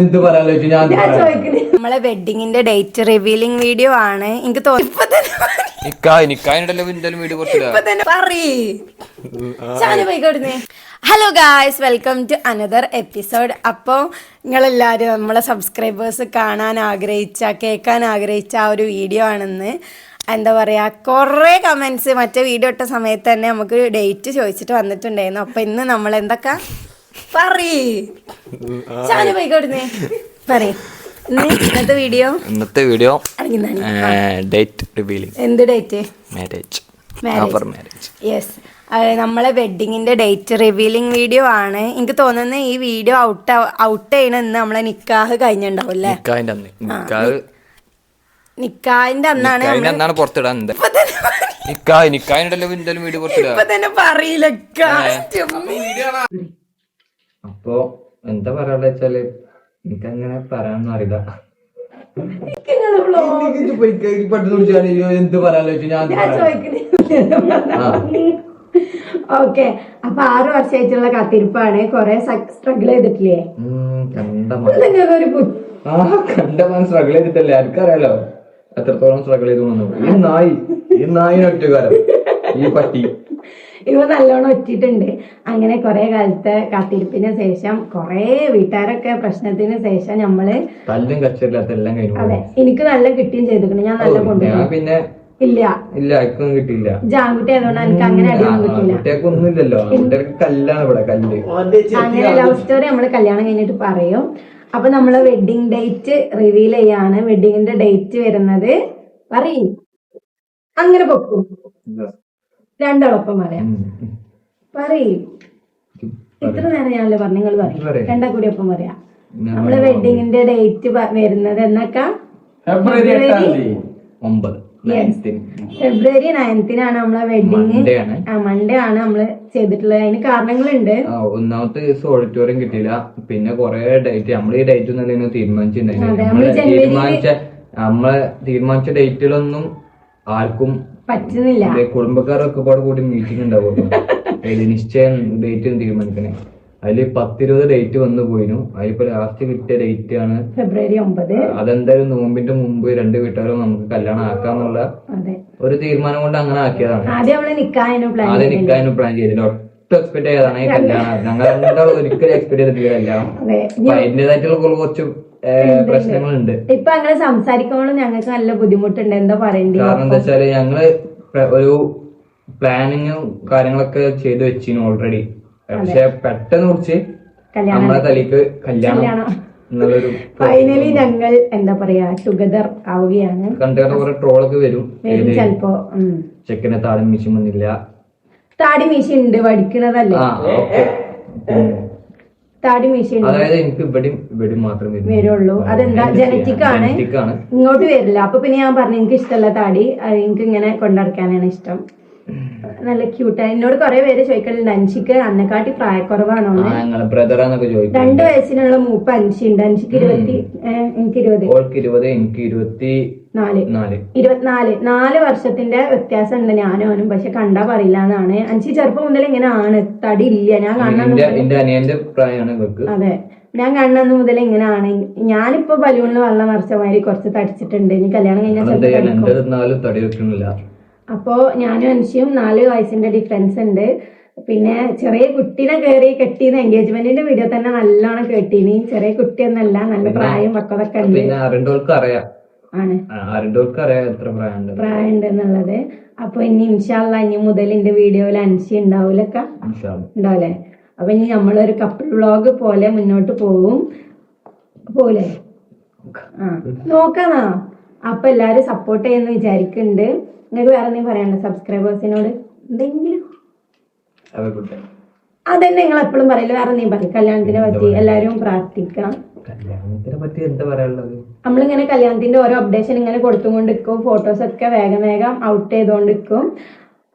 എന്ത് ഞാൻ നമ്മളെ വെഡിങ്ങിന്റെ ഡേറ്റ് റിവീലിംഗ് വീഡിയോ ആണ്. എനിക്ക് hello guys welcome to another episode അപ്പോൾ നിങ്ങളെല്ലാവരും നമ്മളെ സബ്സ്ക്രൈബേഴ്സ് കാണാൻ ആഗ്രഹിച്ച കേൾക്കാൻ ആഗ്രഹിച്ച ആ ഒരു വീഡിയോ ആണെന്ന്. എന്താ പറയുക കുറേ കമൻസ് മറ്റേ വീഡിയോ ഇട്ട സമയത്ത് തന്നെ നമുക്ക് ഡേറ്റ് ചോദിച്ചിട്ട് വന്നിട്ടുണ്ടായിരുന്നു. അപ്പോൾ ഇന്ന് നമ്മൾ എന്തൊക്കെ പറയ്. പറയ്. ഇന്ന് ഇന്നത്തെ വീഡിയോ? ഇന്നത്തെ വീഡിയോ ഡേറ്റ് റിവീലിംഗ് എന്ത് ഡേറ്റ് മാരേജ് മാരേജ് യെസ് നമ്മളെ വെഡിങ്ങിന്റെ ഡേറ്റ് റിവീലിംഗ് വീഡിയോ ആണ്. എനിക്ക് തോന്നുന്നത് ഈ വീഡിയോ ഔട്ട് ഔട്ട് ചെയ്യണ ഇന്ന് നമ്മളെ നിക്കാഹ് കഴിഞ്ഞിട്ടുണ്ടാവില്ലേ നിക്കാഹിന്റെ അന്ന്. നിക്കാഹ് നിക്കാഹിന്റെ അന്നാണ് പുറത്തിടാൻ തന്നെ നിക്കാഹ് നിക്കാഹിന്റെ വീഡിയോ പുറത്തിടാ? പറയില്ല. അപ്പൊ എന്താ പറയാ വെച്ചാൽ എനിക്കങ്ങനെ പറയാനൊന്നും അറിയില്ല. എന്ത് പറയാലോ ഞാൻ ഞാൻ ചോദിക്കണേ. ഓക്കെ. അപ്പൊ ആറ് വർഷമായിട്ടുള്ള കാത്തിരിപ്പാണ്. കൊറേ സ്ട്രഗിൾ ചെയ്തിട്ടില്ലേ? കണ്ട നിങ്ങൾക്ക് ഒരു കു- ആ കണ്ട മാൻ സ്ട്രഗിൾ ചെയ്തിട്ടല്ലേ? ആർക്കറിയാലോ? എത്രത്തോളം സ്ട്രഗിൾ ചെയ്തു വന്നു ഈ നായി ഈ നായിനൊറ്റ കാലം. ഈ പട്ടി. ഇവ നല്ലോണം ഒറ്റിട്ടുണ്ട്. അങ്ങനെ കുറെ കാലത്തെ കാത്തിരിപ്പിന് ശേഷം കുറെ വീട്ടുകാരൊക്കെ പ്രശ്നത്തിന് ശേഷം നമ്മൾ തല്ലും കച്ചറില്ലാത്ത എല്ലാം അതെ എനിക്ക് നല്ല കിട്ടുകയും ചെയ്തിട്ടുണ്ട് ഞാൻ നല്ല കൊണ്ടുപോയി പിന്നെ ഇല്ല. ഇല്ല എനിക്കൊന്നും കിട്ടിയില്ല. ജാൻകുട്ടി ആയതുകൊണ്ട് എനിക്ക് അങ്ങനെ അടിയൊന്നും കിട്ടില്ല കുട്ടികൾക്ക് കല്ലാണ് ഇവിടെ കല്ല്. അങ്ങനെ ലവ് സ്റ്റോറി നമ്മൾ കല്യാണം കഴിഞ്ഞിട്ട് പറയും. അപ്പൊ നമ്മൾ വെഡിങ് ഡേറ്റ് റിവീൽ ചെയ്യാണ്. വെഡിങ്ങിന്റെ ഡേറ്റ് വരുന്നത് പറയും. അങ്ങനെ പൊക്കും. രണ്ടോടൊപ്പം പറയാം. പറയും. ഇത്ര നേരം ഞാനല്ലേ പറഞ്ഞു നിങ്ങൾ പറയും. രണ്ടാ കൂടി ഒപ്പം പറയാം. നമ്മളെ വെഡിങ്ങിന്റെ ഡേറ്റ് വരുന്നത് എന്നൊക്കെ? ഒമ്പത്. നയൻത്തിന്. ഫെബ്രുവരി നയൻത്തിനാണ് നമ്മളെ വെഡിങ് മൺഡേ ആണ്. നമ്മൾ ചെയ്തിട്ടുള്ളത്. അതിന് കാരണങ്ങളുണ്ട്. ഒന്നാമത്തെ ദിവസം ഓഡിറ്റോറിയം കിട്ടിയില്ല. പിന്നെ കൊറേ ഡേറ്റ് നമ്മൾ ഈ ഡേറ്റ് ഒന്നും തീരുമാനിച്ചിട്ടുണ്ടായിരുന്നു തീരുമാനിച്ച നമ്മളെ തീരുമാനിച്ച ഡേറ്റിലൊന്നും ആർക്കും പറ്റുന്നില്ല. കുടുംബക്കാരൊക്കെ പാടെ കൂടി മീറ്റിംഗ് ഉണ്ടാവുമല്ലോ. അതിൽ നിശ്ചയം ഡേറ്റ് തീരുമാനിക്കണേ. അതിൽ പത്തിരുപത് ഡേറ്റ് വന്നു പോയിരുന്നു അതിലിപ്പോ ലാസ്റ്റ് കിട്ടിയ ഡേറ്റ് ആണ്. ഫെബ്രുവരി ഒമ്പത്. അതെന്തായാലും നോമ്പിന്റെ മുമ്പ് രണ്ട് വീട്ടുകാരും നമുക്ക് കല്യാണം ആക്കാന്നുള്ള ഒരു തീരുമാനം കൊണ്ട് അങ്ങനെ ആക്കിയതാണ്. ആദ്യം നിക്കാനും പ്ലാൻ ചെയ്തില്ല. ഒട്ടും എക്സ്പെക്ട് ചെയ്തതാണ് ഈ കല്യാണം. ഞങ്ങൾ ഒരിക്കലും എക്സ്പെക്ട് ചെയ്തിട്ടില്ല കല്യാണം. അതിന്റേതായിട്ടുള്ള കുറ- കുറച്ച് പ്രശ്നങ്ങളുണ്ട്. ഇപ്പൊ അങ്ങനെ സംസാരിക്കുമ്പോൾ ഞങ്ങൾക്ക് നല്ല ബുദ്ധിമുട്ടുണ്ട്. എന്താ പറയണ്ടി? കാരണം എന്താ വെച്ചാൽ ഞങ്ങൾ ഒരു പ്ലാനിങ്ങും കാര്യങ്ങളൊക്കെ ചെയ്തു വെച്ചിരുന്നു ഓൾറെഡി പക്ഷെ പെട്ടെന്ന് കുറിച്ച് നമ്മളെ തലേക്ക് കല്യാണം. ഫൈനലി ഞങ്ങൾ എന്താ പറയാ ടുഗദർ ആവുകയാണ്. കുറെ ട്രോളൊക്കെ വരും. വരും ചെലപ്പോ. ചെക്കനെ താടി മിഷൻ വന്നില്ല. താടി മീശ ഉണ്ട് ഓക്കെ. താടി മീശ അതായത് എനിക്ക് ഇവിടെയും ഇവിടെയും മാത്രമേ വരുള്ളൂ. അതെന്താ? ജനറ്റിക് ആണ് ഇങ്ങോട്ട് വരില്ല. അപ്പൊ പിന്നെ ഞാൻ പറഞ്ഞു എനിക്ക് ഇഷ്ടമല്ല താടി എനിക്ക് ഇങ്ങനെ കൊണ്ടടക്കാനാണ് ഇഷ്ടം. നല്ല ക്യൂട്ടായി എന്നോട് കുറെ പേര് ചോദിക്കലുണ്ട്. അൻഷിക്ക് അന്നെക്കാട്ടി പ്രായക്കുറവാണോ രണ്ടു വയസ്സിനുള്ള മൂപ്പ് അൻഷി ഉണ്ട് അൻഷിക്ക് ഇരുപത്തി എനിക്ക് ഇരുപത് എനിക്ക് ഇരുപത്തി നാല്. നാല്. ഇരുപത്തിനാല്. നാല് വർഷത്തിന്റെ വ്യത്യാസം ഉണ്ട് ഞാനും അവനും. പക്ഷെ കണ്ടാ പറയില്ല എന്നാണ്. അഞ്ചി ചെറുപ്പം മുതൽ ഇങ്ങനെ ആണ് തടി ഇല്ല ഞാൻ കാണുന്ന അതെ. ഞാൻ കണ്ണന്ന് മുതൽ ഇങ്ങനെയാണ്. ഞാനിപ്പോ ബലൂണിൽ വെള്ളം നിറച്ച മാതിരി കുറച്ച് തടിച്ചിട്ടുണ്ട്. ഇനി കല്യാണം കഴിഞ്ഞാൽ അപ്പോ ഞാനും അനുഷിയും നാല് വയസ്സിന്റെ ഡിഫറൻസ് ഉണ്ട്. പിന്നെ ചെറിയ കുട്ടീനെ കയറി കെട്ടിന്ന് എൻഗേജ്മെന്റിന്റെ വീഡിയോ തന്നെ നല്ലോണം കെട്ടീനി. ചെറിയ കുട്ടിയൊന്നല്ല നല്ല പ്രായം പക്വതൊക്കെ ഉണ്ട്. അറിയാം ആണ്. എത്ര പ്രായമുണ്ട്? പ്രായം എന്നുള്ളത് അപ്പൊ ഇനി ഇൻഷാല്ല ഇനി മുതൽ എന്റെ വീഡിയോയിൽ അൻഷി ഉണ്ടാവൂലൊക്കെ. ഉണ്ടാവില്ലേ അപ്പൊ ഇനി നമ്മളൊരു കപ്പിൾ വ്ളോഗ് പോലെ മുന്നോട്ട് പോവും. പോലെ ആ നോക്കാന്നാ അപ്പൊ എല്ലാരും സപ്പോർട്ട് ചെയ്യുന്ന വിചാരിക്കുന്നുണ്ട് നിങ്ങൾക്ക് വേറെ എന്തെങ്കിലും പറയാനുണ്ടോ സബ്സ്ക്രൈബേഴ്സിനോട് എന്തെങ്കിലും. അതന്നെ നിങ്ങൾ എപ്പോഴും പറയില്ല വേറെ എന്തെങ്കിലും പറയും. കല്യാണത്തിനെ പറ്റി എല്ലാരും പ്രാർത്ഥിക്കാം. കല്യാണത്തിനെ പറ്റി എന്താ പറയാനുള്ളത്? നമ്മളിങ്ങനെ കല്യാണത്തിന്റെ ഓരോ അപ്ഡേഷൻ ഇങ്ങനെ കൊടുത്തുകൊണ്ടിരിക്കും ഫോട്ടോസ് ഒക്കെ വേഗം വേഗം ഔട്ട് ചെയ്തുകൊണ്ടിരിക്കും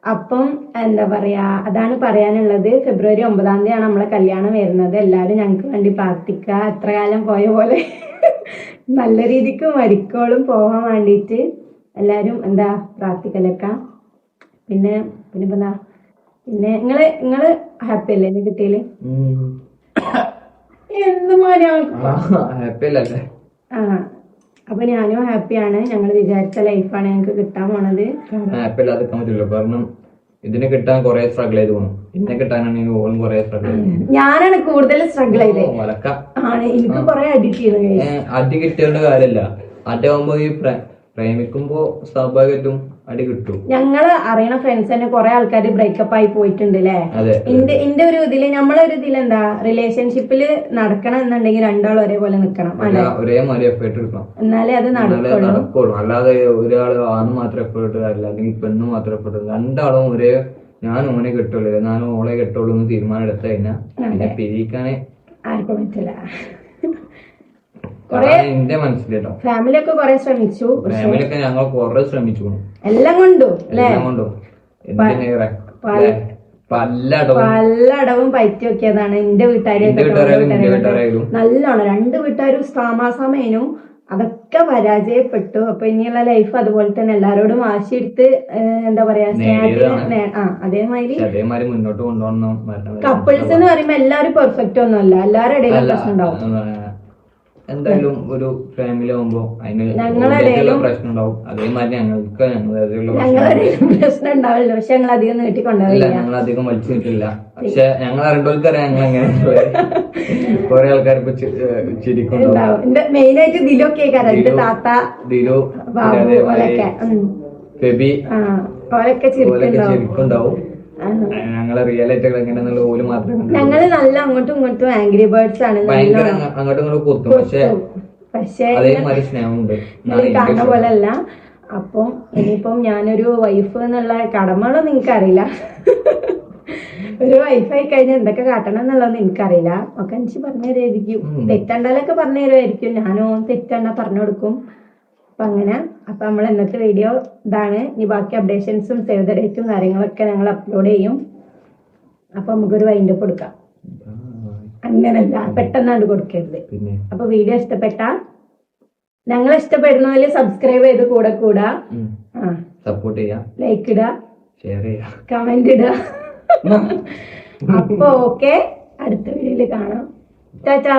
അപ്പം എന്താ പറയാ അതാണ് പറയാനുള്ളത്. ഫെബ്രുവരി ഒമ്പതാം തീയതിയാണ് നമ്മളെ കല്യാണം വരുന്നത്. എല്ലാവരും ഞങ്ങൾക്ക് വേണ്ടി പ്രാർത്ഥിക്കുക. എത്ര കാലം പോയ പോലെ നല്ല രീതിക്ക് മരിക്കോളും പോകാൻ വേണ്ടിയിട്ട് എല്ലാവരും എന്താ പ്രാർത്ഥിക്കലൊക്കെ. പിന്നെ പിന്നെ എന്താ പിന്നെ നിങ്ങൾ നിങ്ങൾ ഹാപ്പി അല്ലേ? എന്നെ കിട്ടിയിൽ ഉം. ഹാപ്പി അല്ലല്ലേ ആ അപ്പൊ ഞാനും ഹാപ്പിയാണ് ഞങ്ങൾ വിചാരിച്ച ലൈഫാണ് ഞങ്ങൾക്ക് കിട്ടാൻ പോണത്. ഹാപ്പി അല്ലാതെ പറ്റില്ല കാരണം ഇതിനെ കിട്ടാൻ കുറെ സ്ട്രഗിൾ ചെയ്ത് പോകണം കിട്ടാനാണ് കിട്ടാനാണെങ്കിൽ ഓളും കുറെ സ്ട്രഗിൾ ചെയ്ത് ഞാനാണ് കൂടുതൽ സ്ട്രഗിൾ ചെയ്തത് ആണ്. എനിക്ക് കുറെ. ഏ, അടി കിട്ടേണ്ട കാര്യമല്ല അടി ആവുമ്പോ ഈ പ്ര- പ്രേമിക്കുമ്പോ സ്വാഭാവികമായിട്ടും അടി കിട്ടും. ഞങ്ങൾ അറിയണ ഫ്രണ്ട്സ് തന്നെ കുറെ ആൾക്കാർ ബ്രേക്കപ്പ് ആയി പോയിട്ടുണ്ട് അല്ലേ എന്റെ ഇന്റെ ഇന്റെ ഒരു ഇതിൽ ഒരു ഇതിൽ എന്താ റിലേഷൻഷിപ്പിൽ നടക്കണം എന്നുണ്ടെങ്കിൽ രണ്ടാളും ഒരേപോലെ നിക്കണം ഒരേ- ഒരേ മാതിരി എഫേർട്ട് എടുക്കണം. എന്നാലേ അത് നടക്കുള്ളൂ. അല്ലാതെ ഒരാൾ ആണ് മാത്രം എഫേർട്ട് അല്ലെങ്കിൽ പെണ്ണ് മാത്രം എഫേർട്ട് രണ്ടാളും ഒരേ ഞാൻ ഓനെ കിട്ടുള്ളൂ ഞാൻ ഓളെ കിട്ടുള്ളൂ എന്ന് തീരുമാനം എടുത്തു കഴിഞ്ഞാൽ പിന്നെ പിരിക്കാനേ ആർക്കും പറ്റില്ല. എന്റെ മനസ്സിലോ ഫാമിലി ഒക്കെ കുറെ ശ്രമിച്ചു ഫാമിലിയൊക്കെ ഞങ്ങൾ കുറെ ശ്രമിച്ചു. എല്ലാം കൊണ്ടും എല്ലാം കൊണ്ടും. പല്ലടവും പലയിടവും പറ്റി നോക്കിയതാണ് എന്റെ വീട്ടുകാരായാലും നല്ലോണം. രണ്ട് വീട്ടുകാരും സാമാസമേനും അതൊക്കെ പരാജയപ്പെട്ടു. അപ്പൊ ഇനിയുള്ള ലൈഫ് അതുപോലെ തന്നെ എല്ലാരോടും വാശിയെടുത്ത് എന്താ പറയാ സ്നേഹത്തിന് ആ അതേമാതിരി അതേമാതിരി മുന്നോട്ട് കൊണ്ടുപോകണം കപ്പിൾസ് എന്ന് പറയുമ്പോ എല്ലാരും പെർഫെക്റ്റ് ഒന്നുമല്ല. എല്ലാവരുടെ ഇടയിലും പ്രശ്നം ഉണ്ടാവും. എന്തായാലും ഒരു ഫാമിലി ആവുമ്പോ അതിന് പ്രശ്നം ഉണ്ടാവും അതേമാതിരി ഞങ്ങൾക്ക് പ്രശ്നം ഉണ്ടാവില്ല പക്ഷെ ഞങ്ങൾ അധികം ഞങ്ങൾ അധികം വലിച്ചു പക്ഷെ ഞങ്ങൾ അറിയേണ്ടവർക്ക് അറിയാം ഞങ്ങൾ എങ്ങനെ കുറെ ആൾക്കാർ ഇപ്പൊ ചിരിക്കുന്നുണ്ടാവും മെയിൻ ആയിട്ട് താത്ത ദിലു ബാബു ചിരിക്കുണ്ടാവും ആ. റിയൽ ആയിട്ട് എങ്ങനെയാണെന്നുള്ള ഓൽ മാത്രമേ ഞങ്ങൾ നല്ല അങ്ങോട്ടും ഇങ്ങോട്ടും ആംഗ്രി ബേർഡ്സ് ആണ്. ഭയങ്കര അങ്ങ- അങ്ങോട്ടും ഇങ്ങോട്ടും കൊത്തും. പക്ഷെ പക്ഷേ അതേമാതിരി സ്നേഹമുണ്ട്. കാണുന്ന പോലെ അല്ല അപ്പം ഇനിയിപ്പം ഞാനൊരു വൈഫ് എന്നുള്ള കടമകളൊന്നും അറിയില്ല ഒരു വൈഫായി കഴിഞ്ഞാൽ എന്തൊക്കെ കാട്ടണം എന്നുള്ളതൊന്നും എനിക്കറിയില്ല ഒക്കെ എനിക്ക് പറഞ്ഞു തരുമായിരിക്കും. തെറ്റണ്ടാലൊക്കെ പറഞ്ഞു തരുമായിരിക്കും. ഞാനും തെറ്റണ്ട പറഞ്ഞു കൊടുക്കും. അപ്പൊ അങ്ങനെ അപ്പൊ നമ്മൾ ഇന്നത്തെ വീഡിയോ ഇതാണ്. ഇനി ബാക്കി അപ്ഡേഷൻസും സേവ് ദ ഡേറ്റും കാര്യങ്ങളൊക്കെ ഞങ്ങൾ അപ്ലോഡ് ചെയ്യും. അപ്പൊ നമുക്കൊരു വൈൻഡപ്പ് കൊടുക്കാം അങ്ങനല്ല പെട്ടെന്നാണ് കൊടുക്കരുത്. അപ്പൊ വീഡിയോ ഇഷ്ടപ്പെട്ട ഞങ്ങൾ ഇഷ്ടപ്പെടുന്നതിൽ സബ്സ്ക്രൈബ് ചെയ്ത് കൂടെ കൂടാ. സപ്പോർട്ട് ചെയ്യാം. ലൈക്ക് ഇടുക ഷെയർ ചെയ്യാ. കമന്റ് ഇടുക അപ്പൊ ഓക്കെ അടുത്ത വീഡിയോയിൽ കാണാം. ടാറ്റാ